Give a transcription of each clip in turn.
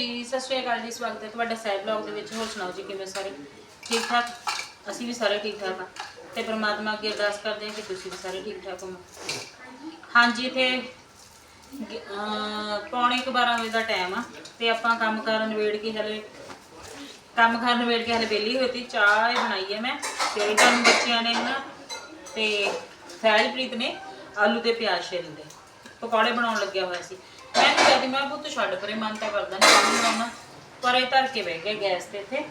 ਜੀ, ਸਤਿ ਸ਼੍ਰੀ ਅਕਾਲ ਜੀ, ਸਵਾਗਤ ਹੈ ਤੁਹਾਡਾ ਸੈਬ ਬਲੌਗ ਦੇ ਵਿੱਚ। ਹੋਰ ਸੁਣਾਓ ਜੀ, ਕਿਵੇਂ ਸਾਰੇ? ਠੀਕ ਠਾਕ? ਅਸੀਂ ਵੀ ਸਾਰੇ ਠੀਕ ਠਾਕ ਹਾਂ। ਤੇ ਪ੍ਰਮਾਤਮਾ ਅੱਗੇ ਅਰਦਾਸ ਕਰਦੇ ਹਾਂ ਕਿ ਤੁਸੀਂ ਵੀ ਸਾਰੇ ਠੀਕ ਠਾਕ ਹੋ ਹਾਂਜੀ, ਇੱਥੇ ਪੌਣੇ ਕੁ 12 ਵਜੇ ਦਾ ਟਾਈਮ ਆ ਤੇ ਆਪਾਂ ਕੰਮ ਕਰਨ ਨਵੇੜ ਕੇ ਹਲੇ, ਕੰਮ ਕਰਨ ਨਵੇੜ ਕੇ ਹਲੇ ਵਿਹਲੀ ਹੋਈ ਤੀ ਚਾਹ ਬਣਾਈ ਹੈ ਮੈਂ ਤੇ ਇਹਨਾਂ ਬੱਚਿਆਂ ਨੇ ਨਾ ਤੇ ਸਹਿਜਪ੍ਰੀਤ ਨੇ ਆਲੂ ਤੇ ਪਿਆਜ਼ ਛਿੱਲਦੇ ਪਕੌੜੇ ਬਣਾਉਣ ਲੱਗਿਆ ਹੋਇਆ ਸੀ। ਮੈਂ ਤਾਂ ਕਹਿੰਦੀ ਮੈਂ ਪੁੱਤ ਛੱਡ ਪਰੇ ਮਨ ਤਾਂ ਕਰਦਾ ਨਹੀਂ ਕੰਮ ਬਣਾਉਣਾ ਪਰ ਇਹ ਧਰ ਕੇ ਬਹਿ ਗਿਆ ਗੈਸ ਤੇ ਇੱਥੇ।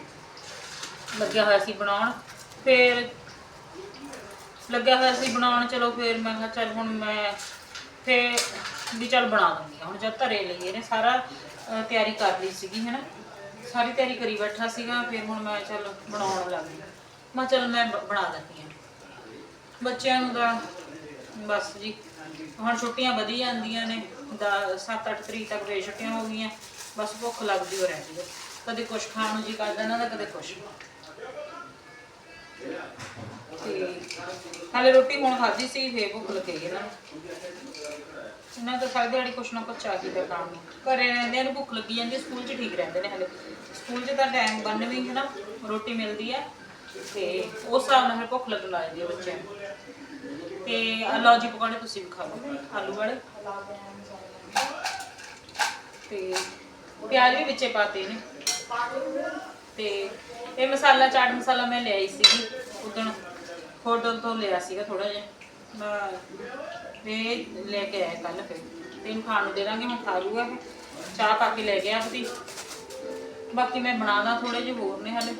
ਲੱਗਿਆ ਹੋਇਆ ਸੀ ਬਣਾਉਣ। ਫਿਰ ਲੱਗਿਆ ਹੋਇਆ ਸੀ ਬਣਾਉਣ ਚਲੋ ਫਿਰ ਮੈਂ ਕਿਹਾ ਚੱਲ ਹੁਣ ਮੈਂ ਫਿਰ ਵੀ ਚੱਲ ਬਣਾ ਦਿੰਦੀ ਹੁਣ ਜਦ ਧਰੇ ਲਈ ਇਹਨੇ ਸਾਰਾ ਅਹ, ਤਿਆਰੀ ਕਰ ਲਈ ਸੀਗੀ ਹੈਨਾ। ਸਾਰੀ ਤਿਆਰੀ ਕਰੀ ਬੈਠਾ ਸੀਗਾ ਫਿਰ ਹੁਣ ਮੈਂ ਚੱਲ ਬਣਾਉਣ ਲੱਗ ਗਈ। ਮੈਂ ਕਿਹਾ ਚੱਲ ਮੈਂ ਬ- ਬਣਾ ਦਿੰਦੀ ਹਾਂ। ਬੱਚਿਆਂ ਨੂੰ ਤਾਂ ਬਸ ਜੀ ਹੁਣ ਛੁੱਟੀਆਂ ਵਧੀ ਜਾਂਦੀਆਂ ਨੇ। ਦਾ 7-8 ਤਰੀਕ ਤੱਕ ਫੇਰ ਛੁੱਟੀਆਂ ਹੋ ਗਈਆਂ ਬਸ ਭੁੱਖ ਲੱਗਦੀ ਹੋ ਰਹਿੰਦੀ ਹੈ। ਕਦੇ ਕੁਛ ਖਾਣ ਨੂੰ ਜੀ ਕਰਦਾ ਇਹਨਾਂ ਦਾ ਕਦੇ ਕੁਛ। ਹਾਲੇ ਰੋਟੀ ਹੁਣ ਖਾਧੀ ਸੀ ਫੇਰ ਭੁੱਖ ਲੱਗੀ ਇਹਨਾਂ ਨੂੰ। ਇਹਨਾਂ ਤਾਂ ਸਾਰੀ ਦਿਹਾੜੀ ਕੁਛ ਨਾ ਕੁਛ ਚਾਹੀਦਾ ਖਾਣ ਘਰੇ ਰਹਿੰਦੇ ਨੂੰ ਭੁੱਖ ਲੱਗੀ ਜਾਂਦੀ ਹੈ, ਸਕੂਲ 'ਚ ਠੀਕ ਰਹਿੰਦੇ ਨੇ ਹਾਲੇ। ਸਕੂਲ 'ਚ ਤਾਂ ਟਾਈਮ ਬੰਨ ਵੀ ਹੈ ਨਾ ਰੋਟੀ ਮਿਲਦੀ ਹੈ ਤੇ ਉਸ ਹਿਸਾਬ ਨਾਲ ਫਿਰ ਭੁੱਖ ਲੱਗਣ ਲੱਗ ਜਾਂਦੀ ਹੈ ਬੱਚਿਆਂ ਨੂੰ। ਤੇ ਲਓ ਜੀ ਪਕੌੜੇ ਤੁਸੀਂ ਵੀ ਖਾ ਲਓ। ਆਲੂ ਵਾਲੇ। ਤੇ ਪਿਆਜ਼ ਵੀ ਵਿੱਚੇ ਪਾਤੇ ਨੇ। ਤੇ ਇਹ ਮਸਾਲਾ, ਚਾਟ ਮਸਾਲਾ ਮੈਂ ਲਿਆਈ ਸੀਗੀ ਉਦੋਂ ਹੋਟਲ ਤੋਂ ਲਿਆ ਸੀਗਾ ਥੋੜਾ ਜਿਹਾ। ਮੈਂ ਲੈ ਕੇ ਆਇਆ ਕੱਲ ਫਿਰ। ਤੇ ਇਹਨੂੰ ਖਾਣ ਨੂੰ ਦੇ ਦਾਂਗੇ, ਹੁਣ ਖਾ ਲੂਗਾ ਇਹ। ਚਾਹ ਪਾ ਕੇ ਲੈ ਗਿਆ ਆਪਦੀ। ਬਾਕੀ ਮੈਂ ਬਣਾਦਾ ਥੋੜੇ ਜਿਹੇ ਹੋਰ ਨੇ ਹਲੇ।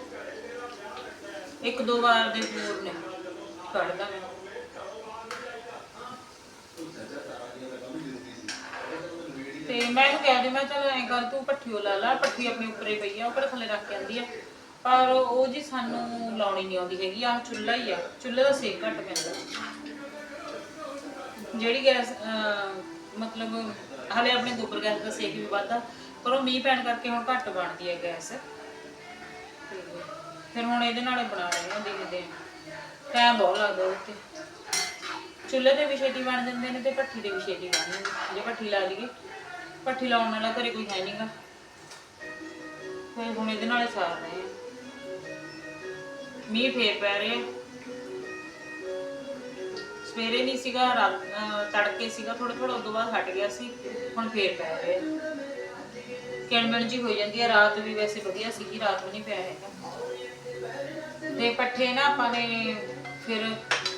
ਇੱਕ ਦੋ ਵਾਰ ਦੇ ਹੋਰ ਨੇ। ਕੱਢਦਾ ਮੈਂ। ਤੇ ਮੈਂ ਇਹਨੂੰ ਕਹਿ ਦੇ ਮੈਂ ਚੱਲ ਐਂ ਕਰ ਤੂੰ ਪੱਠੀ ਲਾ ਲਾ ਪੱਠੀ ਆਪਣੇ ਉੱਪਰੇ ਪਈ ਆ ਉੱਪਰ ਥੱਲੇ ਰੱਖ ਕੇ ਆਂਦੀ ਆ। ਪਰ ਉਹ ਜੀ ਸਾਨੂੰ ਲਾਉਣੀ ਨਹੀਂ ਆਉਂਦੀ ਹੈਗੀ ਆਹ ਚੁੱਲ੍ਹਾ ਹੀ ਆ ਚੁੱਲ੍ਹੇ ਦਾ ਸੇਕ ਘੱਟ ਪੈਂਦਾ। ਜਿਹੜੀ ਗੈਸ ਅਹ, ਮਤਲਬ ਹਲੇ ਆਪਣੇ ਗੋਬਰ ਗੈਸ ਦਾ ਸੇਕ ਵੀ ਵੱਧਦਾ ਪਰ ਉਹ ਮੀਂਹ ਪੈਣ ਕਰਕੇ ਹੁਣ ਘੱਟ ਬਣਦੀ ਹੈ ਗੈਸ। ਤੇ ਫਿਰ ਹੁਣ ਇਹਦੇ ਨਾਲੇ ਬਣਾ ਰਹੇ ਹਾਂ ਦੇਖਦੇ ਹਾਂ ਟਾਈਮ ਬਹੁਤ ਲੱਗਦਾ ਉਹ ਤੇ। ਚੁੱਲ੍ਹੇ ਤੇ ਵੀ ਛੇਤੀ ਬਣ ਜਾਂਦੇ ਨੇ ਤੇ ਭੱਠੀ ਤੇ ਵੀ ਛੇਤੀ ਬਣ ਜਾਂਦੇ ਨੇ। ਜੇ ਭੱਠੀ ਲਾ ਲਈਏ ਪੱਠੀ ਲਾਉਣ ਵਾਲਾ ਘਰੇ ਕੋਈ ਹੈ ਨਹੀਂਗਾ ਫਿਰ ਹੁਣ ਇਹਦੇ ਨਾਲੇ ਸਾਰ ਰਹੇ ਆ। ਮੀਂਹ ਫੇਰ ਪੈ ਰਿਹਾ। ਸਵੇਰੇ ਨਹੀਂ ਸੀਗਾ ਤੜਕੇ ਸੀਗਾ ਥੋੜਾ ਥੋੜਾ ਉਦੋਂ ਬਾਅਦ ਹਟ ਗਿਆ ਸੀ, ਹੁਣ ਫੇਰ ਪੈ ਰਿਹਾ। ਕਿਣਮਣ ਜੀ ਹੋ ਜਾਂਦੀ ਹੈ ਰਾਤ ਵੀ ਵੈਸੇ ਵਧੀਆ ਸੀਗੀ, ਰਾਤ ਵੀ ਨਹੀਂ ਪਿਆ ਹੈਗਾ ਤੇ ਪੱਠੇ ਨਾ ਆਪਾਂ ਨੇ ਫਿਰ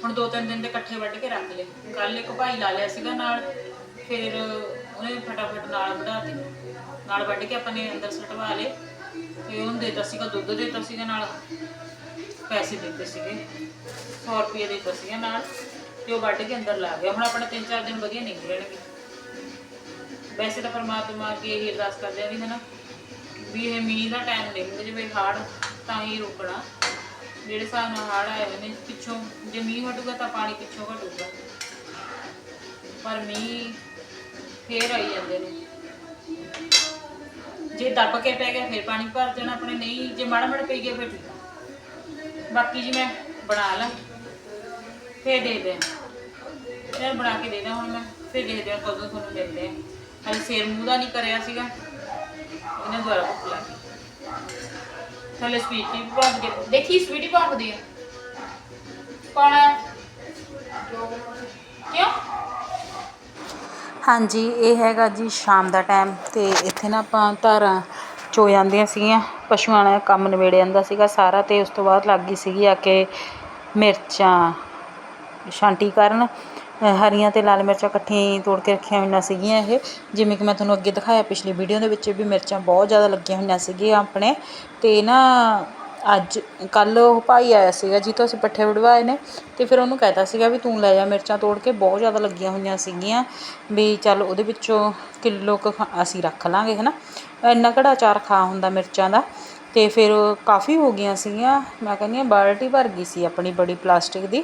ਹੁਣ ਦੋ ਤਿੰਨ ਦਿਨ ਦੇ ਇਕੱਠੇ ਵੱਢ ਕੇ ਰੱਖ ਲਏ। ਕੱਲ ਇੱਕ ਭਾਈ ਲਾ ਲਿਆ ਸੀਗਾ ਨਾਲ, ਫਿਰ ਉਹਨੇ ਫਟਾਫਟ ਨਾਲ ਵਢਾਤੇ ਨਾਲ ਵੱਢ ਕੇ ਆਪਾਂ ਨੇ ਅੰਦਰ ਸਟਵਾ ਲਏ ਤੇ ਉਹਨੂੰ ਦੇਤਾ ਸੀਗਾ ਦੁੱਧ ਦੇਤਾ ਸੀਗਾ ਨਾਲ ਪੈਸੇ ਦਿੱਤੇ ਸੀਗੇ 100 ਰੁਪਏ ਦਿੱਤਾ ਸੀਗਾ ਨਾਲ ਤੇ ਉਹ ਵੱਢ ਕੇ ਅੰਦਰ ਲਾ ਗਿਆ। ਹੁਣ ਆਪਣੇ ਤਿੰਨ ਚਾਰ ਦਿਨ ਵਧੀਆ ਨਿਕਲਣਗੇ ਵੈਸੇ ਤਾਂ ਪਰਮਾਤਮਾ ਅੱਗੇ ਇਹ ਅਰਦਾਸ ਕਰਦੇ ਆ ਵੀ ਹਨਾ, ਵੀ ਇਹ ਮੀਂਹ ਦਾ ਟਾਈਮ ਨਿਕਲ ਜਿਵੇਂ ਹਾੜ ਤਾਂ ਹੀ ਰੁਕਣਾ। ਜਿਹੜੇ ਹਿਸਾਬ ਨਾਲ ਹਾੜ ਆਏ ਹੋਏ ਨੇ, ਪਿੱਛੋਂ ਜੇ ਮੀਂਹ ਹਟੂਗਾ ਤਾਂ ਪਾਣੀ ਪਿੱਛੋਂ ਘਟੂਗਾ। ਪਰ ਮੀਂਹ ਫੇਰ ਆਈ ਜਾਂਦੇ ਨੇ। ਜੇ ਦੱਬ ਕੇ ਪੈ ਗਿਆ, ਫਿਰ ਪਾਣੀ ਭਰ ਦੇਣਾ ਆਪਣੇ, ਨਹੀਂ, ਜੇ ਮਾੜਾ ਮਾੜਾ ਪਈ ਗਿਆ, ਫਿਰ ਬਾਕੀ ਜੀ ਮੈਂ ਬਣਾ ਲਾਂ। ਫੇਰ ਦੇ ਦੇ ਫਿਰ ਬਣਾ ਕੇ ਦੇ ਦਾਂ ਹੁਣ ਮੈਂ। ਫਿਰ ਦੇਖਦੇ ਹਾਂ ਕਦੋਂ ਤੁਹਾਨੂੰ ਮਿਲਦੇ ਆ ਹਾਲੇ ਸਿਰ ਮੂੰਹ ਦਾ ਨਹੀਂ ਕਰਿਆ ਸੀਗਾ। ਇਹਨੇ ਦੁਆਰਾ ਭੁੱਖ ਲੱਗ ਥੱਲੇ ਸਵੀਟੀ ਵੀ ਭੌਂਕਦੀ ਦੇਖੀ ਸਵੀਟੀ ਭੌਂਕਦੀ ਆ ਕੌਣ ਹੈ। ਹਾਂਜੀ, ਇਹ ਹੈਗਾ ਜੀ ਸ਼ਾਮ ਦਾ ਟਾਈਮ ਅਤੇ ਇੱਥੇ ਨਾ ਆਪਾਂ ਧਾਰਾਂ ਚੋ ਜਾਂਦੀਆਂ ਸੀਗੀਆਂ, ਪਸ਼ੂਆਂ ਦਾ ਕੰਮ ਨਿਬੇੜ ਜਾਂਦਾ ਸੀਗਾ ਸਾਰਾ ਅਤੇ ਉਸ ਤੋਂ ਬਾਅਦ ਲੱਗ ਗਈ ਸੀਗੀ ਆ ਕੇ ਮਿਰਚਾਂ ਛਾਂਟੀ ਕਰਨ ਹਰੀਆਂ ਅਤੇ ਲਾਲ ਮਿਰਚਾਂ ਇਕੱਠੀਆਂ ਹੀ ਤੋੜ ਕੇ ਰੱਖੀਆਂ ਹੋਈਆਂ ਸੀਗੀਆਂ ਇਹ। ਜਿਵੇਂ ਕਿ ਮੈਂ ਤੁਹਾਨੂੰ ਅੱਗੇ ਦਿਖਾਇਆ ਪਿਛਲੀ ਵੀਡੀਓ ਦੇ ਵਿੱਚ ਵੀ ਮਿਰਚਾਂ ਬਹੁਤ ਜ਼ਿਆਦਾ ਲੱਗੀਆਂ ਹੋਈਆਂ ਸੀਗੀਆਂ ਆਪਣੇ ਅਤੇ ਨਾ ਅੱਜ, ਕੱਲ੍ਹ ਉਹ ਭਾਈ ਆਇਆ ਸੀਗਾ ਜਿੱਥੋਂ ਅਸੀਂ ਪੱਠੇ ਵੜਵਾਏ ਨੇ ਅਤੇ ਫਿਰ ਉਹਨੂੰ ਕਹਿ ਕਹਿਤਾ ਸੀਗਾ ਵੀ ਤੂੰ ਲੈ ਜਾ ਮਿਰਚਾਂ ਤੋੜ ਕੇ, ਬਹੁਤ ਜ਼ਿਆਦਾ ਲੱਗੀਆਂ ਹੋਈਆਂ ਸੀਗੀਆਂ ਵੀ ਚੱਲ ਉਹਦੇ ਵਿੱਚੋਂ ਕਿਲੋ ਕੁ ਖਾ- ਅਸੀਂ ਰੱਖ ਲਵਾਂਗੇ ਹੈ ਨਾ ਇੰਨਾ ਕਿਹੜਾ ਅਚਾਰ ਖਾ ਹੁੰਦਾ ਮਿਰਚਾਂ ਦਾ? ਅਤੇ ਫਿਰ ਕਾਫੀ ਹੋ ਗਈਆਂ ਸੀਗੀਆਂ, ਮੈਂ ਕਹਿੰਦੀ ਹਾਂ ਬਾਲਟੀ ਭਰ ਗਈ ਸੀ ਆਪਣੀ ਬੜੀ ਪਲਾਸਟਿਕ ਦੀ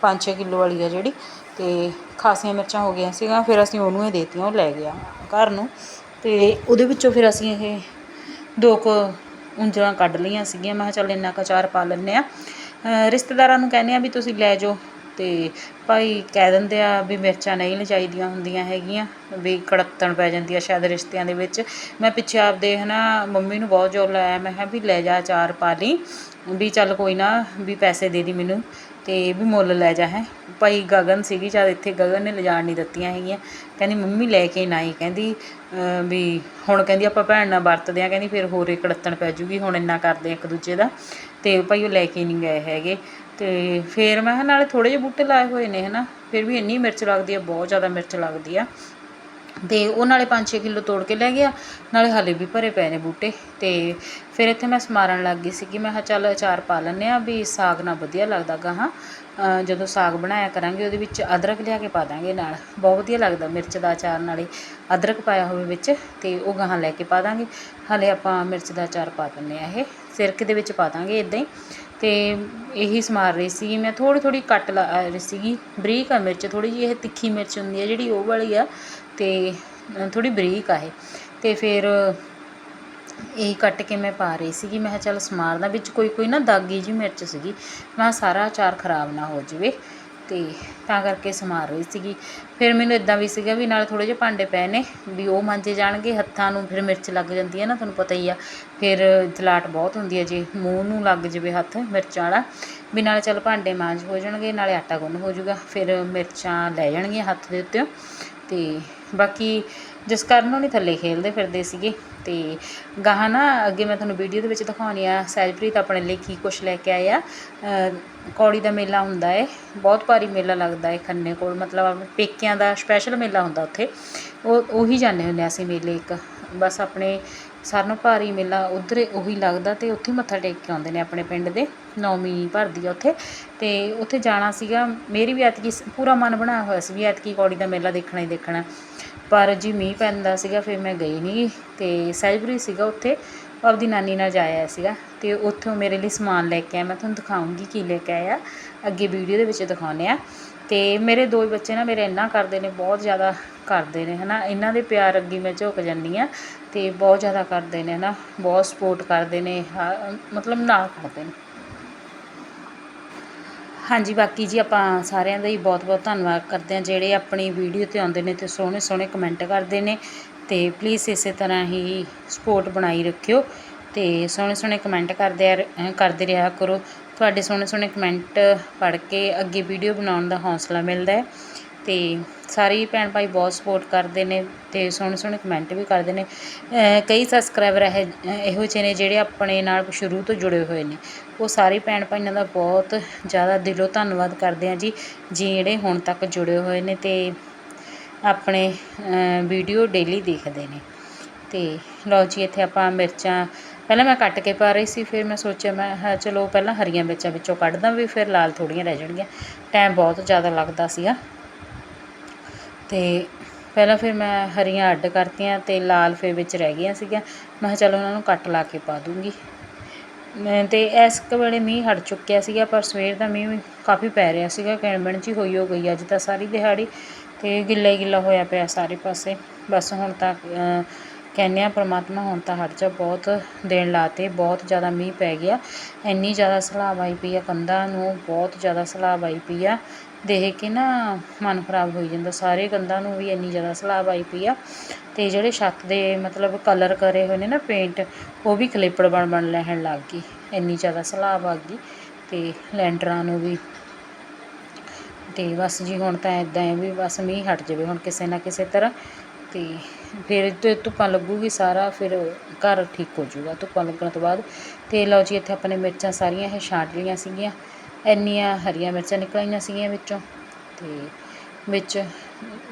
5-6 ਕਿਲੋ ਵਾਲੀ ਆ ਜਿਹੜੀ ਅਤੇ ਖਾਸੀਆਂ ਮਿਰਚਾਂ ਹੋ ਗਈਆਂ ਸੀਗੀਆਂ, ਫਿਰ ਅਸੀਂ ਉਹਨੂੰ ਹੀ ਦੇਤੀਆਂ, ਉਹ ਲੈ ਗਿਆ ਘਰ ਨੂੰ। ਅਤੇ ਉਹਦੇ ਵਿੱਚੋਂ ਫਿਰ ਅਸੀਂ ਇਹ ਦੋ ਕੁ ਉਂਜਲਾਂ ਕੱਢ ਲਈਆਂ ਸੀਗੀਆਂ। ਮੈਂ ਕਿਹਾ ਚੱਲ ਇੰਨਾ ਕੁ ਅਚਾਰ ਪਾ ਲੈਂਦੇ ਹਾਂ। ਰਿਸ਼ਤੇਦਾਰਾਂ ਨੂੰ ਕਹਿੰਦੇ ਹਾਂ ਵੀ ਤੁਸੀਂ ਲੈ ਜਾਓ। ਅਤੇ ਭਾਈ ਕਹਿ ਦਿੰਦੇ ਆ ਵੀ ਮਿਰਚਾਂ ਨਹੀਂ ਲਜਾਈਦੀਆਂ ਹੁੰਦੀਆਂ ਹੈਗੀਆਂ, ਵੀ ਕੜੱਤਣ ਪੈ ਜਾਂਦੀ ਆ ਸ਼ਾਇਦ ਰਿਸ਼ਤਿਆਂ ਦੇ ਵਿੱਚ। ਮੈਂ ਪਿੱਛੇ ਆਪਦੇ ਹੈ ਨਾ ਮੰਮੀ ਨੂੰ ਬਹੁਤ ਜ਼ੋਰ ਲਾਇਆ, ਮੈਂ ਕਿਹਾ ਵੀ ਲੈ ਜਾ ਚਾਰ ਪਾ ਲਈ, ਵੀ ਚੱਲ ਕੋਈ ਨਾ ਵੀ ਪੈਸੇ ਦੇ ਦੀ ਮੈਨੂੰ ਤੇ ਵੀ ਮੁੱਲ ਲੈ ਜਾ ਹੈਂ। ਭਾਈ ਗਗਨ ਸੀਗੀ ਜਦ ਇੱਥੇ ਗਗਨ ਨੇ ਲਿਜਾਣ ਨਹੀਂ ਦਿੱਤੀਆਂ ਹੈਗੀਆਂ। ਕਹਿੰਦੀ ਮੰਮੀ ਲੈ ਕੇ ਨਾ ਆਈ, ਕਹਿੰਦੀ ਵੀ ਹੁਣ ਕਹਿੰਦੀ ਆਪਾਂ ਭੈਣ ਨਾਲ ਵਰਤਦੇ ਆ ਕਹਿੰਦੀ ਫਿਰ ਹੋਰ ਇੱਕ ਕੜੱਤਣ ਪੈ ਜੂਗੀ, ਹੁਣ ਇੰਨਾ ਕਰਦੇ ਆ ਇੱਕ ਦੂਜੇ ਦਾ। ਅਤੇ ਭਾਈ ਉਹ ਲੈ ਕੇ ਨਹੀਂ ਗਏ ਹੈਗੇ। ਤੇ ਫਿਰ ਮੈਂ ਕਿਹਾ ਨਾਲੇ ਥੋੜੇ ਜਿਹੇ ਬੂਟੇ ਲਾਏ ਹੋਏ ਨੇ ਹਨਾ, ਫਿਰ ਵੀ ਇੰਨੀ ਮਿਰਚ ਲੱਗਦੀ ਆ, ਬਹੁਤ ਜ਼ਿਆਦਾ ਮਿਰਚ ਲੱਗਦੀ ਆ। ਤੇ ਉਹ ਨਾਲੇ 5-6 ਕਿਲੋ ਤੋੜ ਕੇ ਲੈ ਗਿਆ, ਨਾਲੇ ਹਲੇ ਵੀ ਭਰੇ ਪਏ ਨੇ ਬੂਟੇ। ਤੇ ਫਿਰ ਇੱਥੇ ਮੈਂ ਸਮਾਰਨ ਲੱਗ ਗਈ ਸੀ ਕਿ ਮੈਂ ਕਿਹਾ ਚੱਲ ਅਚਾਰ ਪਾ ਲੈਂਦੇ ਆ ਵੀ ਸਾਗ ਨਾਲ ਵਧੀਆ ਲੱਗਦਾ ਗਾਹਾਂ ਜਦੋਂ ਸਾਗ ਬਣਾਇਆ ਕਰਾਂਗੇ, ਉਹਦੇ ਵਿੱਚ ਅਦਰਕ ਲਿਆ ਕੇ ਪਾ ਦਾਂਗੇ ਨਾਲ। ਬਹੁਤ ਵਧੀਆ ਲੱਗਦਾ ਮਿਰਚ ਦਾ ਅਚਾਰ, ਨਾਲੇ ਅਦਰਕ ਪਾਇਆ ਹੋਵੇ ਵਿੱਚ, ਤੇ ਉਹ ਗਾਹਾਂ ਲੈ ਕੇ ਪਾ ਦਾਂਗੇ। ਹਾਲੇ ਆਪਾਂ ਮਿਰਚ ਦਾ ਅਚਾਰ ਪਾ ਦਿੰਦੇ ਆ ਇਹ। ਸਿਰਕ ਦੇ ਵਿੱਚ ਪਾ ਦਾਂਗੇ ਇਦਾਂ ਹੀ। ਤੇ ਇਹੀ ਸਮਾਰ ਰਹੀ ਸੀਗੀ। ਮੈਂ ਥੋੜੀ ਥੋੜੀ ਕੱਟ ਲਾ ਰਹੀ ਸੀਗੀ। ਬਰੀਕ ਆ ਮਿਰਚ ਥੋੜੀ ਜਿਹੀ ਇਹ ਤਿੱਖੀ ਮਿਰਚ ਹੁੰਦੀ ਆ ਜਿਹੜੀ ਉਹ ਵਾਲੀ ਆ। ਤੇ ਥੋੜੀ ਬਰੀਕ ਆ ਇਹ। ਤੇ ਫਿਰ ਇਹ ਕੱਟ ਕੇ ਮੈਂ ਪਾ ਰਹੀ ਸੀਗੀ। ਮੈਂ ਕਿਹਾ ਚੱਲ ਸਮਾਰਦਾ ਵਿੱਚ ਕੋਈ ਕੋਈ ਨਾ ਦਾਗੀ ਜੀ ਮਿਰਚ ਸੀਗੀ। ਮੈਂ ਕਿਹਾ ਸਾਰਾ ਅਚਾਰ ਖਰਾਬ ਨਾ ਹੋ ਜਾਵੇ। ਅਤੇ ਤਾਂ ਕਰਕੇ ਸਮਾਰ ਰਹੀ ਸੀਗੀ। ਫਿਰ ਮੈਨੂੰ ਇੱਦਾਂ ਵੀ ਸੀਗਾ ਵੀ ਨਾਲ ਥੋੜ੍ਹੇ ਜਿਹੇ ਭਾਂਡੇ ਪਏ ਨੇ, ਵੀ ਉਹ ਮਾਂਜੇ ਜਾਣਗੇ, ਹੱਥਾਂ ਨੂੰ ਫਿਰ ਮਿਰਚ ਲੱਗ ਜਾਂਦੀ ਹੈ ਨਾ, ਤੁਹਾਨੂੰ ਪਤਾ ਹੀ ਆ। ਫਿਰ ਜਲਾਟ ਬਹੁਤ ਹੁੰਦੀ ਹੈ ਜੇ ਮੂੰਹ ਨੂੰ ਲੱਗ ਜਾਵੇ ਹੱਥ ਮਿਰਚਾਂ ਵਾਲਾ, ਵੀ ਨਾਲੇ ਚੱਲ ਭਾਂਡੇ ਮਾਂਜ ਹੋ ਜਾਣਗੇ, ਨਾਲੇ ਆਟਾ ਗੁੰਨ ਹੋ ਜਾਊਗਾ। ਫਿਰ ਮਿਰਚਾਂ ਲੈ ਜਾਣਗੀਆਂ ਹੱਥ ਦੇ ਉੱਤੇ। ਅਤੇ ਬਾਕੀ ਜਿਸ ਕਾਰਨ ਉਹ ਨਹੀਂ ਥੱਲੇ ਖੇਲਦੇ ਫਿਰਦੇ ਸੀਗੇ। ਅਤੇ ਗਾਹਾਂ ਨਾ ਅੱਗੇ ਮੈਂ ਤੁਹਾਨੂੰ ਵੀਡੀਓ ਦੇ ਵਿੱਚ ਦਿਖਾਉਣੀ ਆ। ਸਹਿਜਪ੍ਰੀਤ ਆਪਣੇ ਲਈ ਕੀ ਕੁਛ ਲੈ ਕੇ ਆਇਆ। ਕੌੜੀ ਦਾ ਮੇਲਾ ਹੁੰਦਾ ਹੈ ਬਹੁਤ ਭਾਰੀ ਮੇਲਾ ਲੱਗਦਾ ਹੈ ਖੰਨੇ ਕੋਲ। ਮਤਲਬ ਆਪਣੇ ਪੇਕਿਆਂ ਦਾ ਸਪੈਸ਼ਲ ਮੇਲਾ ਹੁੰਦਾ ਉੱਥੇ। ਉਹ, ਉਹੀ ਜਾਂਦੇ ਹੁੰਦੇ ਹਾਂ ਅਸੀਂ ਮੇਲੇ ਇੱਕ। ਬਸ ਆਪਣੇ ਸਾਰਿਆਂ ਨੂੰ ਭਾਰੀ ਮੇਲਾ ਉਧਰ ਉਹੀ ਲੱਗਦਾ ਤੇ ਉੱਥੇ ਮੱਥਾ ਟੇਕ ਕੇ ਆਉਂਦੇ ਨੇ ਆਪਣੇ ਪਿੰਡ ਦੇ। ਨੌਵੀਂ ਭਰਦੀ ਆ ਉੱਥੇ। ਤੇ ਉੱਥੇ ਜਾਣਾ ਸੀਗਾ। ਮੇਰੀ ਵੀ ਐਤਕੀ ਪੂਰਾ ਮਨ ਬਣਾਇਆ ਹੋਇਆ ਸੀ ਵੀ ਐਤਕੀ ਕੌੜੀ ਦਾ ਮੇਲਾ ਦੇਖਣਾ ਹੀ ਦੇਖਣਾ। ਪਰ ਜੀ ਮੀਂਹ ਪੈਂਦਾ ਸੀਗਾ, ਫਿਰ ਮੈਂ ਗਈ ਨਹੀਂ ਤੇ ਸਹਿਜਪੁਰੀ ਸੀਗਾ ਉੱਥੇ। ਆਪਦੀ ਨਾਨੀ ਨਾਲ ਜਾਇਆ ਸੀਗਾ ਤੇ ਉੱਥੋਂ ਮੇਰੇ ਲਈ ਸਮਾਨ ਲੈ ਕੇ ਆਇਆ। ਮੈਂ ਤੁਹਾਨੂੰ ਦਿਖਾਉਂਗੀ ਕੀ ਲੈ ਕੇ ਆਇਆ। ਅੱਗੇ ਵੀਡੀਓ ਦੇ ਵਿੱਚ ਦਿਖਾਉਂਦੇ ਆ ਤੇ ਮੇਰੇ ਦੋ ਬੱਚੇ ਨਾ ਮੇਰੇ ਇੰਨਾ ਕਰਦੇ ਨੇ, ਬਹੁਤ ਜ਼ਿਆਦਾ ਕਰਦੇ ਨੇ, ਹਨਾ। ਇਹਨਾਂ ਦੇ ਪਿਆਰ ਅੱਗੇ ਮੈਂ ਝੁਕ ਜਾਂਦੀ ਆ ਤੇ ਬਹੁਤ ਜ਼ਿਆਦਾ ਕਰਦੇ ਨੇ, ਹਨਾ। ਬਹੁਤ ਸਪੋਰਟ ਕਰਦੇ ਨੇ ਮਤਲਬ ਨਾਲ ਕਰਦੇ ਨੇ। ਹਾਂਜੀ, ਬਾਕੀ ਜੀ ਆਪਾਂ ਸਾਰਿਆਂ ਦਾ ਹੀ ਬਹੁਤ ਬਹੁਤ ਧੰਨਵਾਦ ਕਰਦੇ ਹਾਂ, ਜਿਹੜੇ ਆਪਣੀ ਵੀਡੀਓ ਤੇ ਆਉਂਦੇ ਨੇ ਤੇ ਸੋਹਣੇ ਸੋਹਣੇ ਕਮੈਂਟ ਕਰਦੇ ਨੇ ਤੇ ਪਲੀਜ਼ ਇਸੇ ਤਰ੍ਹਾਂ ਹੀ ਸਪੋਰਟ ਬਣਾਈ ਰੱਖਿਓ ਤੇ ਸੋਹਣੇ ਸੋਹਣੇ ਕਮੈਂਟ ਕਰਦੇ ਆ- ਕਰਦੇ ਰਿਹਾ ਕਰੋ। ਤੁਹਾਡੇ ਸੋਹਣੇ ਸੋਹਣੇ ਕਮੈਂਟ ਪੜ੍ਹ ਕੇ ਅੱਗੇ ਵੀਡੀਓ ਬਣਾਉਣ ਦਾ ਹੌਸਲਾ ਮਿਲਦਾ ਹੈ। ਅਤੇ ਸਾਰੇ ਭੈਣ ਭਾਈ ਬਹੁਤ ਸਪੋਰਟ ਕਰਦੇ ਨੇ ਅਤੇ ਸੋਹਣੇ ਸੋਹਣੇ ਕਮੈਂਟ ਵੀ ਕਰਦੇ ਨੇ। ਕਈ ਸਬਸਕ੍ਰਾਈਬਰ ਇਹ, ਇਹੋ ਜਿਹੇ ਨੇ ਜਿਹੜੇ ਆਪਣੇ ਨਾਲ ਸ਼ੁਰੂ ਤੋਂ ਜੁੜੇ ਹੋਏ ਨੇ। ਉਹ ਸਾਰੇ ਭੈਣ ਭਾਈਆਂ ਦਾ ਬਹੁਤ ਜ਼ਿਆਦਾ ਦਿਲੋਂ ਧੰਨਵਾਦ ਕਰਦੇ ਹਾਂ ਜੀ, ਜਿਹੜੇ ਹੁਣ ਤੱਕ ਜੁੜੇ ਹੋਏ ਨੇ ਅਤੇ ਆਪਣੇ ਵੀਡੀਓ ਡੇਲੀ ਦੇਖਦੇ ਨੇ। ਅਤੇ ਲਓ ਜੀ, ਇੱਥੇ ਆਪਾਂ ਮਿਰਚਾਂ ਪਹਿਲਾਂ ਮੈਂ ਕੱਟ ਕੇ ਪਾ ਰਹੀ ਸੀ, ਫਿਰ ਮੈਂ ਸੋਚਿਆ ਮੈਂ ਕਿਹਾ ਚਲੋ ਪਹਿਲਾਂ ਹਰੀਆਂ ਮਿਰਚਾਂ ਵਿੱਚੋਂ ਕੱਢ ਦਾਂ ਵੀ ਫਿਰ ਲਾਲ ਥੋੜ੍ਹੀਆਂ ਰਹਿ ਜਾਣਗੀਆਂ। ਟਾਈਮ ਬਹੁਤ ਜ਼ਿਆਦਾ ਲੱਗਦਾ ਸੀਗਾ। ਅਤੇ ਪਹਿਲਾਂ ਫਿਰ ਮੈਂ ਹਰੀਆਂ ਅੱਡ ਕਰਤੀਆਂ ਅਤੇ ਲਾਲ ਫਿਰ ਵਿੱਚ ਰਹਿ ਗਈਆਂ ਸੀਗੀਆਂ। ਮੈਂ ਕਿਹਾ ਚੱਲ ਉਹਨਾਂ ਨੂੰ ਕੱਟ ਲਾ ਕੇ ਪਾ ਦੂੰਗੀ। ਮੈਂ ਤੇ ਇਸ ਕੁ ਵੇਲੇ ਮੀਂਹ ਹਟ ਚੁੱਕਿਆ ਸੀਗਾ, ਪਰ ਸਵੇਰ ਦਾ ਮੀਂਹ ਕਾਫੀ ਪੈ ਰਿਹਾ ਸੀਗਾ ਕਿਣਮਣ ਜੀ ਹੋਈ ਹੋ ਗਈ ਅੱਜ ਤਾਂ ਸਾਰੀ ਦਿਹਾੜੀ ਅਤੇ ਗਿੱਲਾ ਹੀ ਗਿੱਲਾ ਹੋਇਆ ਪਿਆ ਸਾਰੇ ਪਾਸੇ। ਬਸ ਹੁਣ ਤਾਂ ਕਹਿੰਦੇ ਹਾਂ ਪਰਮਾਤਮਾ ਹੁਣ ਤਾਂ ਹਟ ਜਾ ਬਹੁਤ ਦਿਨ ਲਾਤੇ ਬਹੁਤ ਜ਼ਿਆਦਾ ਮੀਂਹ ਪੈ ਗਿਆ। ਇੰਨੀ ਜ਼ਿਆਦਾ ਸਲਾਬ ਆਈ ਪਈ ਆ ਕੰਧਾਂ ਨੂੰ, ਬਹੁਤ ਜ਼ਿਆਦਾ ਸਲਾਬ ਆਈ ਪਈ ਆ ਦੇਖ ਕੇ ਨਾ ਮਨ ਖਰਾਬ ਹੋਈ ਜਾਂਦਾ। ਸਾਰੇ ਕੰਧਾਂ ਨੂੰ ਵੀ ਇੰਨੀ ਜ਼ਿਆਦਾ ਸਲਾਬ ਆਈ ਪਈ ਆ। ਅਤੇ ਜਿਹੜੇ ਛੱਤ ਦੇ ਮਤਲਬ ਕਲਰ ਕਰੇ ਹੋਏ ਨੇ ਨਾ ਪੇਂਟ ਉਹ ਵੀ ਕਲਿੱਪੜ ਬਣ ਬਣ ਲੈਣ ਲੱਗ ਗਈ। ਇੰਨੀ ਜ਼ਿਆਦਾ ਸਲਾਬ ਆ ਗਈ ਅਤੇ ਲੈਂਟਰਾਂ ਨੂੰ ਵੀ। ਅਤੇ ਬਸ ਜੀ ਹੁਣ ਤਾਂ ਇਦਾਂ ਹੈ ਵੀ ਬਸ ਮੀਂਹ ਹਟ ਜਾਵੇ ਹੁਣ ਕਿਸੇ ਨਾ ਕਿਸੇ ਤਰ੍ਹਾਂ। ਅਤੇ ਫਿਰ ਤੇ ਧੁੱਪਾਂ ਲੱਗੂਗੀ ਸਾਰਾ, ਫਿਰ ਘਰ ਠੀਕ ਹੋ ਜਾਊਗਾ ਧੁੱਪਾਂ ਲੱਗਣ ਤੋਂ ਬਾਅਦ। ਤੇ ਲਓ ਜੀ, ਇੱਥੇ ਆਪਣੇ ਮਿਰਚਾਂ ਸਾਰੀਆਂ ਇਹ ਛਾਂਟ ਲਈਆਂ ਸੀਗੀਆਂ। ਇੰਨੀਆਂ ਹਰੀਆਂ ਮਿਰਚਾਂ ਨਿਕਲੀਆਂ ਸੀਗੀਆਂ ਵਿੱਚੋਂ ਤੇ ਵਿੱਚ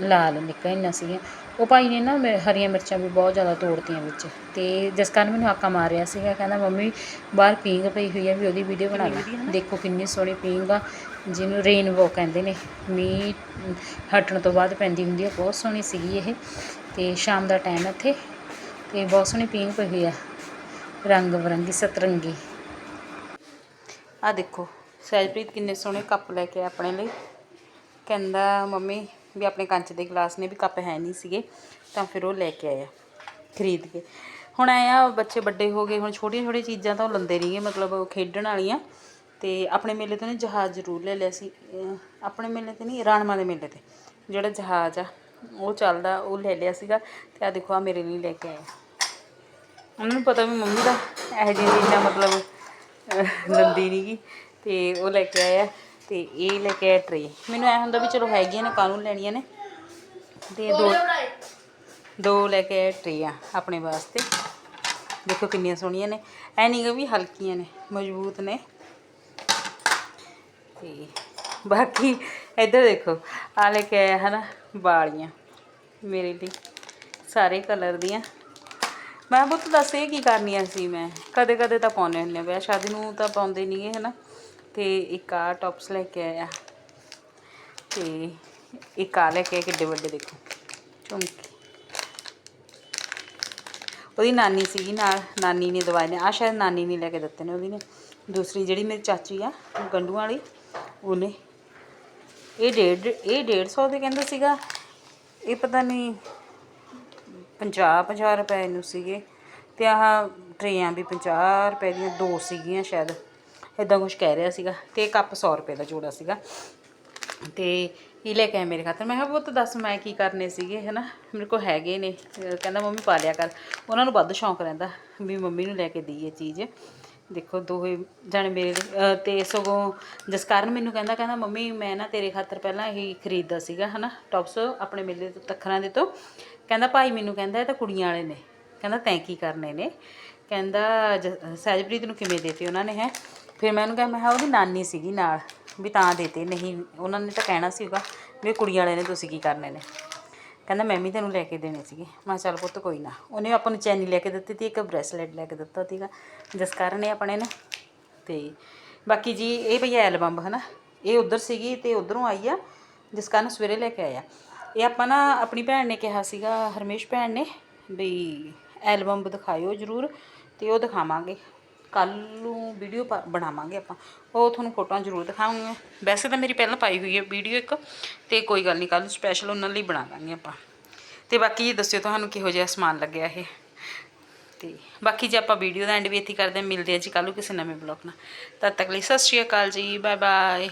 ਲਾਲ ਨਿਕਲੀਆਂ ਸੀਗੀਆਂ। ਉਹ ਭਾਈ ਨੇ ਨਾ ਮੇ- ਹਰੀਆਂ ਮਿਰਚਾਂ ਵੀ ਬਹੁਤ ਜ਼ਿਆਦਾ ਤੋੜਤੀਆਂ ਵਿੱਚ ਤੇ ਜਿਸ ਕਾਰਨ ਮੈਨੂੰ ਆਕਾ ਮਾਰ ਰਿਹਾ ਸੀਗਾ, ਕਹਿੰਦਾ, ਮੰਮੀ, ਬਾਹਰ ਪੀਂਗ ਪਈ ਹੋਈ ਹੈ ਵੀ ਉਹਦੀ ਵੀਡੀਓ ਬਣਾ ਲੈ। ਦੇਖੋ ਕਿੰਨੀ ਸੋਹਣੀ ਪੀਂਗ ਆ, ਜਿਹਨੂੰ ਰੇਨਬੋ ਕਹਿੰਦੇ ਨੇ। ਮੀਂਹ ਹਟਣ ਤੋਂ ਬਾਅਦ ਪੈਂਦੀ ਹੁੰਦੀ ਹੈ ਬਹੁਤ ਸੋਹਣੀ ਸੀਗੀ ਇਹ। ਤੇ ਸ਼ਾਮ ਦਾ ਟਾਈਮ ਇੱਥੇ ਤੇ ਬਹੁਤ ਸੋਹਣੀ ਪੀਂਗ ਪਈ ਹੋਈ ਆ, ਰੰਗ ਬਰੰਗੀ, ਸਤਰੰਗੀ। ਆ ਦੇਖੋ ਸਹਿਜਪ੍ਰੀਤ ਕਿੰਨੇ ਸੋਹਣੇ ਕੱਪ ਲੈ ਕੇ ਆਇਆ ਆਪਣੇ ਲਈ। ਕਹਿੰਦਾ ਮੰਮੀ ਵੀ ਆਪਣੇ ਕੰਚ ਦੇ ਗਲਾਸ ਨੇ ਵੀ ਕੱਪ ਹੈ ਨਹੀਂ ਸੀਗੇ ਤਾਂ ਫਿਰ ਉਹ ਲੈ ਕੇ ਆਇਆ ਖਰੀਦ ਕੇ। ਹੁਣ ਆਇਆ ਬੱਚੇ ਵੱਡੇ ਹੋ ਗਏ ਹੁਣ ਛੋਟੀਆਂ ਛੋਟੀਆਂ ਚੀਜ਼ਾਂ ਤਾਂ ਉਹ ਲੰਦੇ ਨਹੀਂਗੇ ਮਤਲਬ ਖੇਡਣ ਵਾਲੀਆਂ। ਤੇ ਆਪਣੇ ਮੇਲੇ ਤੋਂ ਨੇ ਜਹਾਜ਼ ਜ਼ਰੂਰ ਲੈ ਲਿਆ ਸੀ। ਆਪਣੇ ਮੇਲੇ ਤੇ ਨਹੀਂ ਰਾਣਮਾ ਦੇ ਮੇਲੇ ਤੇ। ਜਿਹੜਾ ਜਹਾਜ਼ ਆ ਉਹ ਚੱਲਦਾ ਉਹ ਲੈ ਲਿਆ ਸੀਗਾ ਤੇ ਆ ਦੇਖੋ ਆ ਮੇਰੇ ਲਈ ਲੈ ਕੇ ਆਇਆ ਉਹਨਾਂ ਨੂੰ ਪਤਾ ਵੀ ਮੰਮੀ ਦਾ ਇਹੋ ਜਿਹੀ ਚੀਜ਼ਾਂ ਮਤਲਬ ਅਹ, ਲੰਦੀ ਨਹੀਂਗੀ। ਤੇ ਉਹ ਲੈ ਕੇ ਆਇਆ ਤੇ ਇਹ ਲੈ ਕੇ ਆਇਆ ਟਰੇ ਮੈਨੂੰ ਐ ਹੁੰਦਾ ਵੀ ਚਲੋ ਹੈਗੀਆਂ ਨੇ ਕਾਹਨੂੰ ਲੈਣੀਆਂ ਨੇ। ਤੇ ਦੋ ਦੋ ਲੈ ਕੇ ਆਏ ਟਰੇਆਂ ਆਪਣੇ ਵਾਸਤੇ। ਦੇਖੋ ਕਿੰਨੀਆਂ ਸੋਹਣੀਆਂ ਨੇ। ਐ ਨਹੀਂ ਵੀ ਹਲਕੀਆਂ ਨੇ ਮਜ਼ਬੂਤ ਨੇ। ਤੇ ਬਾਕੀ ਇੱਧਰ ਦੇਖੋ ਆ ਲੈ ਕੇ ਆਇਆ ਹਨਾ ਵਾਲੀਆਂ। ਮੇਰੇ ਲਈ ਸਾਰੇ ਕਲਰ ਦੀਆਂ। ਮੈਂ ਪੁੱਤ ਦੱਸ ਇਹ ਕੀ ਕਰਨੀਆਂ ਸੀ ਮੈਂ? ਕਦੇ ਕਦੇ ਤਾਂ ਪਾਉਂਦੇ ਹੁੰਦੇ ਆ ਵਿਆਹ। ਸ਼ਾਦੀ ਨੂੰ ਤਾਂ ਪਾਉਂਦੇ ਨਹੀਂਗੇ ਹਨਾ। ਤੇ ਇੱਕ ਆ ਟੌਪਸ ਲੈ ਕੇ ਆਇਆ। ਤੇ ਇੱਕ ਆ ਲੈ ਕੇ ਆਏ ਕਿੱਡੇ ਵੱਡੇ ਦੇਖੋ। ਝੁਮਕੇ ਉਹਦੀ ਨਾਨੀ ਸੀਗੀ ਨਾਲ, ਨਾਨੀ ਨੇ ਦਵਾਈ ਨੇ ਆ ਸ਼ਾਇਦ ਨਾਨੀ ਨੇ ਲੈ ਕੇ ਦਿੱਤੇ ਨੇ ਉਹਦੀ ਨੇ। ਦੂਸਰੀ ਜਿਹੜੀ ਮੇਰੀ ਚਾਚੀ ਆ, ਗੰਡੂਆਂ ਵਾਲੀ, ਉਹਨੇ। ਇਹ ਡੇਢ, ਇਹ 150 ਦੇ ਕਹਿੰਦਾ ਸੀਗਾ। ਇਹ ਪਤਾ ਨਹੀਂ 50 50 ਰੁਪਏ ਨੂੰ ਸੀਗੇ। ਤੇ ਆਹ ਟਰੇਆਂ ਵੀ 50 ਰੁਪਏ ਦੀਆਂ ਦੋ ਸੀਗੀਆਂ ਸ਼ਾਇਦ। ਇਦਾਂ ਕੁਝ ਕਹਿ ਰਿਹਾ ਸੀਗਾ ਤੇ ਕੱਪ 100 ਰੁਪਏ ਦਾ ਜੋੜਾ ਸੀਗਾ। ਤੇ ਇਹ ਲੈ ਕੇ ਆਇਆ ਮੇਰੇ ਖਾਤਰ ਮੈਂ ਕਿਹਾ ਪੁੱਤ ਦੱਸ ਮੈਂ ਕੀ ਕਰਨੇ ਸੀਗੇ? ਹਨਾ? ਮੇਰੇ ਕੋਲ ਹੈਗੇ ਨੇ। ਕਹਿੰਦਾ ਮੰਮੀ ਪਾ ਲਿਆ ਕਰ। ਉਹਨਾਂ ਨੂੰ ਵੱਧ ਸ਼ੌਂਕ ਰਹਿੰਦਾ ਵੀ ਮੰਮੀ ਨੂੰ ਲੈ ਕੇ ਦਈਏ ਚੀਜ਼। ਦੇਖੋ ਦੋਹੇ ਜਾਣੇ ਮੇਰੇ ਲਈ, ਤੇ ਸਗੋਂ ਜਸਕਰਨ ਮੈਨੂੰ ਕਹਿੰਦਾ ਕਹਿੰਦਾ ਮੰਮੀ ਮੈਂ ਨਾ ਤੇਰੇ ਖਾਤਰ ਪਹਿਲਾਂ ਇਹ ਖਰੀਦਦਾ ਸੀਗਾ ਹਨਾ? ਟੌਪਸ ਆਪਣੇ ਮੇਲੇ ਤੋਂ ਤਖਰਾਂ ਦੇ ਤੋਂ। ਕਹਿੰਦਾ ਭਾਈ ਮੈਨੂੰ ਕਹਿੰਦਾ ਇਹ ਤਾਂ ਕੁੜੀਆਂ ਵਾਲੇ ਨੇ। ਕਹਿੰਦਾ ਤੈਂ ਕੀ ਕਰਨੇ ਨੇ? ਕਹਿੰਦਾ ਜ- ਸਹਿਜਪ੍ਰੀਤ ਨੂੰ ਕਿਵੇਂ ਦੇਤੇ ਉਹਨਾਂ ਨੇ ਹੈ? ਫਿਰ ਮੈਂ ਉਹਨੂੰ ਕਿਹਾ, ਮੈਂ ਕਿਹਾ ਉਹਦੀ ਨਾਨੀ ਸੀਗੀ ਨਾਲ, ਵੀ ਤਾਂ ਦੇਤੇ ਨਹੀਂ, ਉਹਨਾਂ ਨੇ ਤਾਂ ਕਹਿਣਾ ਸੀਗਾ ਵੀ ਇਹ ਕੁੜੀਆਂ ਵਾਲੇ ਨੇ, ਤੁਸੀਂ ਕੀ ਕਰਨੇ ਨੇ। ਕਹਿੰਦਾ, ਮੈਂ ਵੀ ਤੈਨੂੰ ਲੈ ਕੇ ਦੇਣੇ ਸੀਗੇ। ਮੈਂ ਕਿਹਾ, ਚੱਲ ਪੁੱਤ ਕੋਈ ਨਾ। ਉਹਨੇ ਆਪਾਂ ਨੂੰ ਚੈਨੀ ਲੈ ਕੇ ਦਿੱਤੀ ਤੀ, ਇੱਕ ਬ੍ਰੈਸਲੇਟ ਲੈ ਕੇ ਦਿੱਤਾ ਸੀਗਾ, ਜਿਸ ਕਾਰਨ ਇਹ ਆਪਣੇ ਨੇ। ਤੇ ਬਾਕੀ ਜੀ, ਇਹ ਭਈ ਐਲਬਮ, ਹਨਾ, ਇਹ ਉਧਰ ਸੀਗੀ ਤੇ ਉਧਰੋਂ ਆਈ ਆ, ਜਿਸ ਕਾਰਨ ਸਵੇਰੇ ਲੈ ਕੇ ਆਇਆ। ਇਹ ਆਪਾਂ ਨਾ, ਆਪਣੀ ਭੈਣ ਨੇ ਕਿਹਾ ਸੀਗਾ, ਹਰਮੇਸ਼ ਭੈਣ ਨੇ ਵੀ ਐਲਬਮ ਦਿਖਾਇਓ ਜਰੂਰ, ਤੇ ਉਹ ਦਿਖਾਵਾਂਗੇ। ਕੱਲ ਨੂੰ ਵੀਡੀਓ ਬਣਾਵਾਂਗੇ ਆਪਾਂ। ਉਹ ਤੁਹਾਨੂੰ ਫੋਟੋਆਂ ਜ਼ਰੂਰ ਦਿਖਾਵਾਂਗੇ। ਵੈਸੇ ਤਾਂ ਮੇਰੀ ਪਹਿਲਾਂ ਪਾਈ ਹੋਈ ਹੈ ਵੀਡੀਓ ਇੱਕ, ਤੇ ਕੋਈ ਗੱਲ ਨਹੀਂ, ਕੱਲ ਨੂੰ ਸਪੈਸ਼ਲ ਉਹਨਾਂ ਲਈ ਬਣਾ ਦਾਂਗੇ ਆਪਾਂ। ਤੇ ਬਾਕੀ ਦੱਸਿਓ ਤੁਹਾਨੂੰ ਕਿਹੋ ਜਿਹਾ ਸਮਾਨ ਲੱਗਿਆ ਇਹ। ਤੇ ਬਾਕੀ ਜੇ ਆਪਾਂ ਵੀਡੀਓ ਦਾ ਐਂਡ ਵੀ ਇੱਥੇ ਕਰਦੇ ਹਾਂ। ਮਿਲਦੇ ਹਾਂ ਜੀ ਕੱਲ ਨੂੰ ਕਿਸੇ ਨਵੇਂ ਬਲੌਗ ਨਾਲ। ਤਦ ਤੱਕ ਲਈ ਸਤਿ ਸ਼੍ਰੀ ਅਕਾਲ ਜੀ ਬਾਏ ਬਾਏ